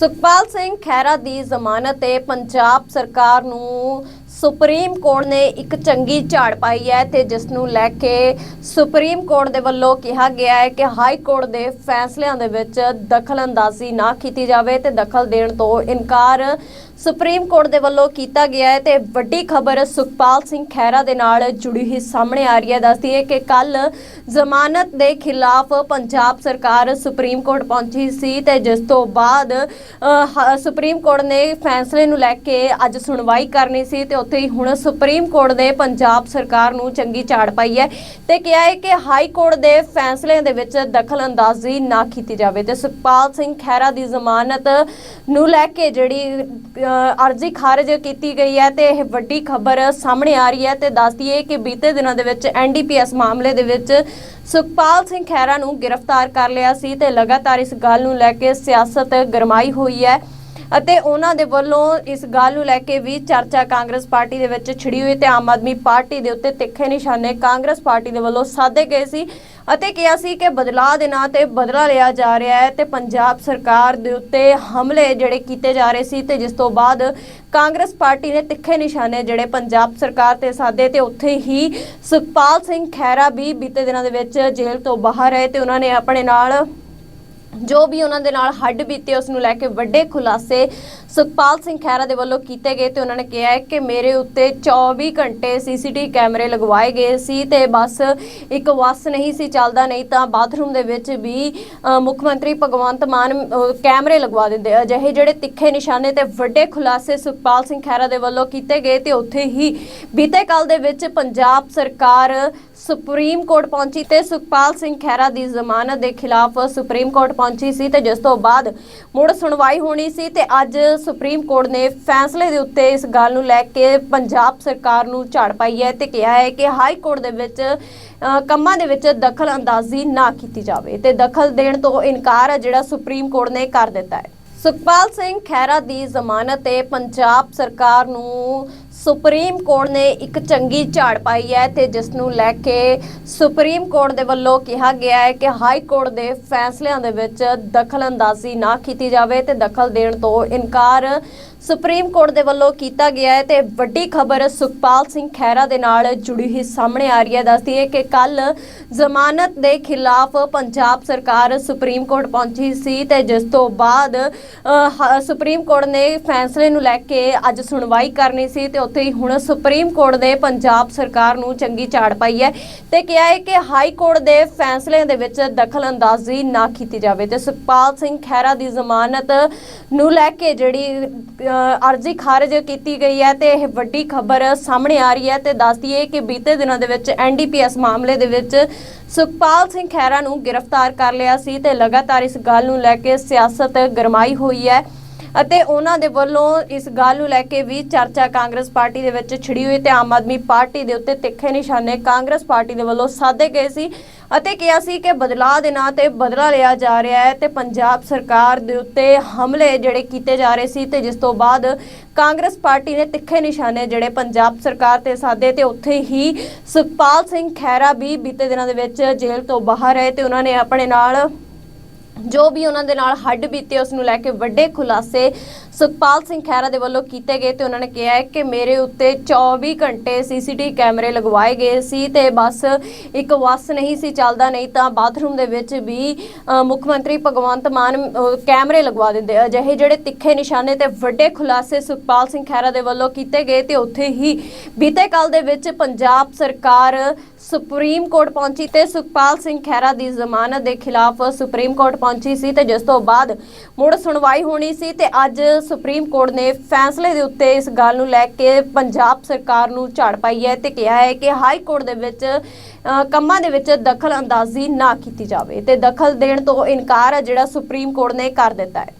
ਸੁਖਪਾਲ ਸਿੰਘ ਖਹਿਰਾ ਦੀ ਜ਼ਮਾਨਤ ਤੇ ਪੰਜਾਬ ਸਰਕਾਰ ਨੂੰ ਸੁਪਰੀਮ ਕੋਰਟ ਨੇ ਇੱਕ ਚੰਗੀ ਝਾੜ ਪਾਈ ਹੈ ਤੇ ਜਿਸ ਨੂੰ ਲੈ ਕੇ ਸੁਪਰੀਮ ਕੋਰਟ ਦੇ ਵੱਲੋਂ ਕਿਹਾ ਗਿਆ ਹੈ ਕਿ ਹਾਈ ਕੋਰਟ ਦੇ ਫੈਸਲਿਆਂ ਦੇ ਵਿੱਚ ਦਖਲਅੰਦਾਜ਼ੀ ਨਾ ਕੀਤੀ ਜਾਵੇ ਤੇ ਦਖਲ ਦੇਣ ਤੋਂ ਇਨਕਾਰ ਸੁਪਰੀਮ ਕੋਰਟ ਦੇ ਵੱਲੋਂ ਕੀਤਾ ਗਿਆ ਹੈ ਤੇ ਵੱਡੀ ਖਬਰ ਸੁਖਪਾਲ ਸਿੰਘ ਖਹਿਰਾ ਦੇ ਨਾਲ ਜੁੜੀ ਹੋਈ ਸਾਹਮਣੇ ਆ ਰਹੀ ਹੈ। ਦੱਸਦੀ ਹੈ ਕਿ ਕੱਲ ਜ਼ਮਾਨਤ ਦੇ ਖਿਲਾਫ ਪੰਜਾਬ ਸਰਕਾਰ ਸੁਪਰੀਮ ਕੋਰਟ ਪਹੁੰਚੀ ਸੀ ਤੇ ਜਿਸ ਤੋਂ ਬਾਅਦ ਹ- ਸੁਪਰੀਮ ਕੋਰਟ ਨੇ ਫੈਸਲੇ ਨੂੰ ਲੈ ਕੇ ਅੱਜ ਸੁਣਵਾਈ ਕਰਨੀ ਸੀ ਤੇ ਉੱਥੇ ਹੀ ਹੁਣ ਸੁਪਰੀਮ ਕੋਰਟ ਨੇ ਪੰਜਾਬ ਸਰਕਾਰ ਨੂੰ ਚੰਗੀ ਝਾੜ ਪਾਈ ਹੈ ਤੇ ਕਿਹਾ ਹੈ ਕਿ ਹਾਈ ਕੋਰਟ ਦੇ ਫੈਸਲਿਆਂ ਦੇ ਵਿੱਚ ਦਖਲ ਅੰਦਾਜ਼ੀ ਨਾ ਕੀਤੀ ਜਾਵੇ। ਤੇ ਸੁਖਪਾਲ ਸਿੰਘ ਖਹਿਰਾ ਦੀ ਜ਼ਮਾਨਤ ਨੂੰ ਲੈ ਕੇ ਜਿਹੜੀ ਅਰਜ਼ੀ ਖਾਰਜ ਕੀਤੀ ਗਈ ਹੈ ਤੇ ਇਹ ਵੱਡੀ ਖਬਰ ਸਾਹਮਣੇ ਆ ਰਹੀ ਹੈ ਤੇ ਦੱਸਦੀ ਹੈ ਕਿ ਬੀਤੇ ਦਿਨਾਂ ਦੇ ਵਿੱਚ ਐਨਡੀਪੀਐਸ ਮਾਮਲੇ ਦੇ ਵਿੱਚ ਸੁਖਪਾਲ ਸਿੰਘ ਖਹਿਰਾ ਨੂੰ ਗ੍ਰਿਫਤਾਰ ਕਰ ਲਿਆ ਸੀ ਤੇ ਲਗਾਤਾਰ ਇਸ ਗੱਲ ਨੂੰ ਲੈ ਕੇ ਸਿਆਸਤ ਗਰਮਾਈ ਹੋਈ ਹੈ। ਅਤੇ ਉਹਨਾਂ ਦੇ ਵੱਲੋਂ ਇਸ ਗੱਲ ਨੂੰ ਲੈ ਕੇ ਵੀ ਚਰਚਾ ਕਾਂਗਰਸ ਪਾਰਟੀ ਦੇ ਵਿੱਚ ਛਿੜੀ ਹੋਈ ਤੇ ਆਮ ਆਦਮੀ ਪਾਰਟੀ ਦੇ ਉੱਤੇ ਤਿੱਖੇ ਨਿਸ਼ਾਨੇ ਕਾਂਗਰਸ ਪਾਰਟੀ ਦੇ ਵੱਲੋਂ ਸਾਧੇ ਗਏ ਸੀ ਅਤੇ ਕਿਹਾ ਸੀ ਕਿ ਬਦਲਾਅ ਦੇ ਨਾਂ ਤੇ ਬਦਲਾ ਲਿਆ ਜਾ ਰਿਹਾ ਹੈ ਤੇ ਪੰਜਾਬ ਸਰਕਾਰ ਦੇ ਉੱਤੇ ਹਮਲੇ ਜਿਹੜੇ ਕੀਤੇ ਜਾ ਰਹੇ ਸੀ ਤੇ ਜਿਸ ਤੋਂ ਬਾਅਦ ਕਾਂਗਰਸ ਪਾਰਟੀ ਨੇ ਤਿੱਖੇ ਨਿਸ਼ਾਨੇ ਜਿਹੜੇ ਪੰਜਾਬ ਸਰਕਾਰ ਤੇ ਸਾਧੇ ਤੇ ਉੱਥੇ ਹੀ ਸੁਖਪਾਲ ਸਿੰਘ ਖਹਿਰਾ ਵੀ ਬੀਤੇ ਦਿਨਾਂ ਦੇ ਵਿੱਚ ਜੇਲ੍ਹ ਤੋਂ ਬਾਹਰ ਹੈ ਤੇ ਉਹਨਾਂ ਨੇ ਆਪਣੇ ਨਾਲ ਜੋ ਵੀ ਉਹਨਾਂ ਦੇ ਨਾਲ ਹੱਡ ਬੀਤੇ ਉਸ ਨੂੰ ਲੈ ਕੇ ਵੱਡੇ ਖੁਲਾਸੇ ਸੁਖਪਾਲ ਸਿੰਘ ਖਹਿਰਾ ਦੇ ਵੱਲੋਂ ਕੀਤੇ ਗਏ ਤੇ ਉਹਨਾਂ ਨੇ ਕਿਹਾ ਕਿ ਮੇਰੇ ਉੱਤੇ 24 ਘੰਟੇ ਸੀਸੀਟੀ ਕੈਮਰੇ ਲਗਵਾਏ ਗਏ ਸੀ ਤੇ ਬਸ ਇੱਕ ਵਸ ਨਹੀਂ ਸੀ ਚੱਲਦਾ, ਨਹੀਂ ਤਾਂ ਬਾਥਰੂਮ ਦੇ ਵਿੱਚ ਵੀ ਮੁੱਖ ਮੰਤਰੀ ਭਗਵੰਤ ਮਾਨ ਕੈਮਰੇ ਲਗਵਾ ਦਿੰਦੇ। ਅਜਿਹੇ ਜਿਹੜੇ ਤਿੱਖੇ ਨਿਸ਼ਾਨੇ ਤੇ ਵੱਡੇ ਖੁਲਾਸੇ ਸੁਖਪਾਲ ਸਿੰਘ ਖਹਿਰਾ ਦੇ ਵੱਲੋਂ ਕੀਤੇ ਗਏ ਤੇ ਉੱਥੇ ਹੀ ਬੀਤੇ ਕੱਲ ਦੇ ਵਿੱਚ ਪੰਜਾਬ ਸਰਕਾਰ ਸੁਪਰੀਮ ਕੋਰਟ ਪਹੁੰਚੀ ਤੇ ਸੁਖਪਾਲ ਸਿੰਘ ਖਹਿਰਾ ਦੀ ਜ਼ਮਾਨਤ ਦੇ ਖਿਲਾਫ ਸੁਪਰੀਮ ਕੋਰਟ ਪਹੁੰਚੀ ਸੀ ਤੇ ਜਿਸ ਤੋਂ ਬਾਅਦ ਮੁੜ ਸੁਣਵਾਈ ਹੋਣੀ ਸੀ ਤੇ ਅੱਜ ਸੁਪਰੀਮ ਕੋਰਟ ਨੇ ਫੈਸਲੇ ਦੇ ਉੱਤੇ ਇਸ ਗੱਲ ਨੂੰ ਲੈ ਕੇ ਪੰਜਾਬ ਸਰਕਾਰ ਨੂੰ ਝਾੜ ਪਾਈ ਹੈ ਤੇ ਕਿਹਾ ਹੈ ਕਿ ਹਾਈ ਕੋਰਟ ਦੇ ਵਿੱਚ ਕੰਮਾਂ ਦੇ ਵਿੱਚ ਦਖਲ ਅੰਦਾਜ਼ੀ ਨਾ ਕੀਤੀ ਜਾਵੇ ਤੇ ਦਖਲ ਦੇਣ ਤੋਂ ਇਨਕਾਰ ਹੈ ਜਿਹੜਾ ਸੁਪਰੀਮ ਕੋਰਟ ਨੇ ਕਰ ਦਿੱਤਾ ਹੈ। ਸੁਖਪਾਲ ਸਿੰਘ ਖਹਿਰਾ ਦੀ ਜ਼ਮਾਨਤ ਤੇ ਪੰਜਾਬ ਸਰਕਾਰ ਨੂੰ ਸੁਪਰੀਮ ਕੋਰਟ ਨੇ ਇੱਕ ਚੰਗੀ ਝਾੜ ਪਾਈ ਹੈ ਤੇ ਜਿਸ ਨੂੰ ਲੈ ਕੇ ਸੁਪਰੀਮ ਕੋਰਟ ਦੇ ਵੱਲੋਂ ਕਿਹਾ ਗਿਆ ਹੈ ਕਿ ਹਾਈ ਕੋਰਟ ਦੇ ਫੈਸਲਿਆਂ ਦੇ ਵਿੱਚ ਦਖਲ ਅੰਦਾਜ਼ੀ ਨਾ ਕੀਤੀ ਜਾਵੇ ਤੇ ਦਖਲ ਦੇਣ ਤੋਂ ਇਨਕਾਰ ਸੁਪਰੀਮ ਕੋਰਟ ਦੇ ਵੱਲੋਂ ਕੀਤਾ ਗਿਆ ਹੈ ਤੇ ਵੱਡੀ ਖਬਰ ਸੁਖਪਾਲ ਸਿੰਘ ਖਹਿਰਾ ਦੇ ਨਾਲ ਜੁੜੀ ਹੋਈ ਸਾਹਮਣੇ ਆ ਰਹੀ ਹੈ। ਦੱਸਦੀ ਹੈ ਕਿ ਕੱਲ ਜ਼ਮਾਨਤ ਦੇ ਖਿਲਾਫ ਪੰਜਾਬ ਸਰਕਾਰ ਸੁਪਰੀਮ ਕੋਰਟ ਪਹੁੰਚੀ ਸੀ ਤੇ ਜਿਸ ਤੋਂ ਬਾਅਦ ਹ- ਸੁਪਰੀਮ ਕੋਰਟ ਨੇ ਫੈਸਲੇ ਨੂੰ ਲੈ ਕੇ ਅੱਜ ਸੁਣਵਾਈ ਕਰਨੀ ਸੀ ਤੇ ਉੱਥੇ ਹੀ ਹੁਣ ਸੁਪਰੀਮ ਕੋਰਟ ਨੇ ਪੰਜਾਬ ਸਰਕਾਰ ਨੂੰ ਚੰਗੀ ਝਾੜ ਪਾਈ ਹੈ ਤੇ ਕਿਹਾ ਹੈ ਕਿ ਹਾਈ ਕੋਰਟ ਦੇ ਫੈਸਲਿਆਂ ਦੇ ਵਿੱਚ ਦਖਲ ਅੰਦਾਜ਼ੀ ਨਾ ਕੀਤੀ ਜਾਵੇ ਤੇ ਸੁਖਪਾਲ ਸਿੰਘ ਖਹਿਰਾ ਦੀ ਜ਼ਮਾਨਤ ਨੂੰ ਲੈ ਕੇ ਜਿਹੜੀ ਅਰਜ਼ੀ ਖਾਰਜ ਕੀਤੀ ਗਈ ਹੈ ਤੇ ਇਹ ਵੱਡੀ ਖਬਰ ਸਾਹਮਣੇ ਆ ਰਹੀ ਹੈ ਤੇ ਦੱਸਦੀ ਹੈ ਕਿ ਬੀਤੇ ਦਿਨਾਂ ਦੇ ਵਿੱਚ ਐਨਡੀਪੀਐਸ ਮਾਮਲੇ ਦੇ ਵਿੱਚ ਸੁਖਪਾਲ ਸਿੰਘ ਖਹਿਰਾ ਨੂੰ ਗ੍ਰਿਫਤਾਰ ਕਰ ਲਿਆ ਸੀ ਤੇ ਲਗਾਤਾਰ ਇਸ ਗੱਲ ਨੂੰ ਲੈ ਕੇ ਸਿਆਸਤ ਗਰਮਾਈ ਹੋਈ ਹੈ। ਅਤੇ ਉਹਨਾਂ ਦੇ ਵੱਲੋਂ ਇਸ ਗੱਲ ਨੂੰ ਲੈ ਕੇ ਵੀ ਚਰਚਾ ਕਾਂਗਰਸ ਪਾਰਟੀ ਦੇ ਵਿੱਚ ਛਿੜੀ ਹੋਈ ਤੇ ਆਮ ਆਦਮੀ ਪਾਰਟੀ ਦੇ ਉੱਤੇ ਤਿੱਖੇ ਨਿਸ਼ਾਨੇ ਕਾਂਗਰਸ ਪਾਰਟੀ ਦੇ ਵੱਲੋਂ ਸਾਧੇ ਗਏ ਸੀ ਅਤੇ ਕਿਹਾ ਸੀ ਕਿ ਬਦਲਾਅ ਦੇ ਨਾਂ ਤੇ ਬਦਲਾ ਲਿਆ ਜਾ ਰਿਹਾ ਹੈ ਤੇ ਪੰਜਾਬ ਸਰਕਾਰ ਦੇ ਉੱਤੇ ਹਮਲੇ ਜਿਹੜੇ ਕੀਤੇ ਜਾ ਰਹੇ ਸੀ ਤੇ ਜਿਸ ਤੋਂ ਬਾਅਦ ਕਾਂਗਰਸ ਪਾਰਟੀ ਨੇ ਤਿੱਖੇ ਨਿਸ਼ਾਨੇ ਜਿਹੜੇ ਪੰਜਾਬ ਸਰਕਾਰ ਤੇ ਸਾਧੇ ਤੇ ਉੱਥੇ ਹੀ ਸੁਖਪਾਲ ਸਿੰਘ ਖਹਿਰਾ ਵੀ ਬੀਤੇ ਦਿਨਾਂ ਦੇ ਵਿੱਚ ਜੇਲ੍ਹ ਤੋਂ ਬਾਹਰ ਹੈ ਤੇ ਉਹਨਾਂ ਨੇ ਆਪਣੇ ਨਾਲ ਜੋ ਵੀ ਉਹਨਾਂ ਦੇ ਨਾਲ ਹੱਡ ਬੀਤੇ ਉਸ ਨੂੰ ਲੈ ਕੇ ਵੱਡੇ ਖੁਲਾਸੇ ਸੁਖਪਾਲ ਸਿੰਘ ਖਹਿਰਾ ਦੇ ਵੱਲੋਂ ਕੀਤੇ ਗਏ ਤੇ ਉਹਨਾਂ ਨੇ ਕਿਹਾ ਹੈ ਕਿ ਮੇਰੇ ਉੱਤੇ 24 ਘੰਟੇ ਸੀਸੀਟੀ ਕੈਮਰੇ ਲਗਵਾਏ ਗਏ ਸੀ ਤੇ ਬਸ ਇੱਕ ਵਸ ਨਹੀਂ ਸੀ, ਚੱਲਦਾ ਨਹੀਂ ਤਾਂ ਬਾਥਰੂਮ ਦੇ ਵਿੱਚ ਵੀ ਮੁੱਖ ਮੰਤਰੀ ਭਗਵੰਤ ਮਾਨ ਕੈਮਰੇ ਲਗਵਾ ਦਿੰਦੇ, ਅਜਿਹੇ ਜਿਹੜੇ ਤਿੱਖੇ ਨਿਸ਼ਾਨੇ ਤੇ ਵੱਡੇ ਖੁਲਾਸੇ ਸੁਖਪਾਲ ਸਿੰਘ ਖਹਿਰਾ ਦੇ ਵੱਲੋਂ ਕੀਤੇ ਗਏ ਤੇ ਉੱਥੇ ਹੀ ਬੀਤੇ ਕੱਲ ਦੇ ਵਿੱਚ ਪੰਜਾਬ ਸਰਕਾਰ ਸੁਪਰੀਮ ਕੋਰਟ ਪਹੁੰਚੀ ਤੇ ਸੁਖਪਾਲ ਸਿੰਘ ਖਹਿਰਾ ਦੀ ਜ਼ਮਾਨਤ ਦੇ ਖਿਲਾਫ ਸੁਪਰੀਮ ਕੋਰਟ ਪਹੁੰਚੀ ਸੀ ਤੇ ਜਿਸ ਤੋਂ ਬਾਅਦ ਮੁੜ ਸੁਣਵਾਈ ਹੋਣੀ ਸੀ ਤੇ ਅੱਜ ਸੁਪਰੀਮ ਕੋਰਟ ਨੇ ਫੈਸਲੇ ਦੇ ਉੱਤੇ ਇਸ ਗੱਲ ਨੂੰ ਲੈ ਕੇ ਪੰਜਾਬ ਸਰਕਾਰ ਨੂੰ ਝਾੜ ਪਾਈ ਹੈ ਤੇ ਕਿਹਾ ਹੈ ਕਿ ਹਾਈ ਕੋਰਟ ਦੇ ਵਿੱਚ ਕੰਮਾਂ ਦੇ ਵਿੱਚ ਦਖਲ ਅੰਦਾਜ਼ੀ ਨਾ ਕੀਤੀ ਜਾਵੇ ਤੇ ਦਖਲ ਦੇਣ ਤੋਂ ਇਨਕਾਰ ਹੈ ਜਿਹੜਾ ਸੁਪਰੀਮ ਕੋਰਟ ਨੇ ਕਰ ਦਿੱਤਾ ਹੈ।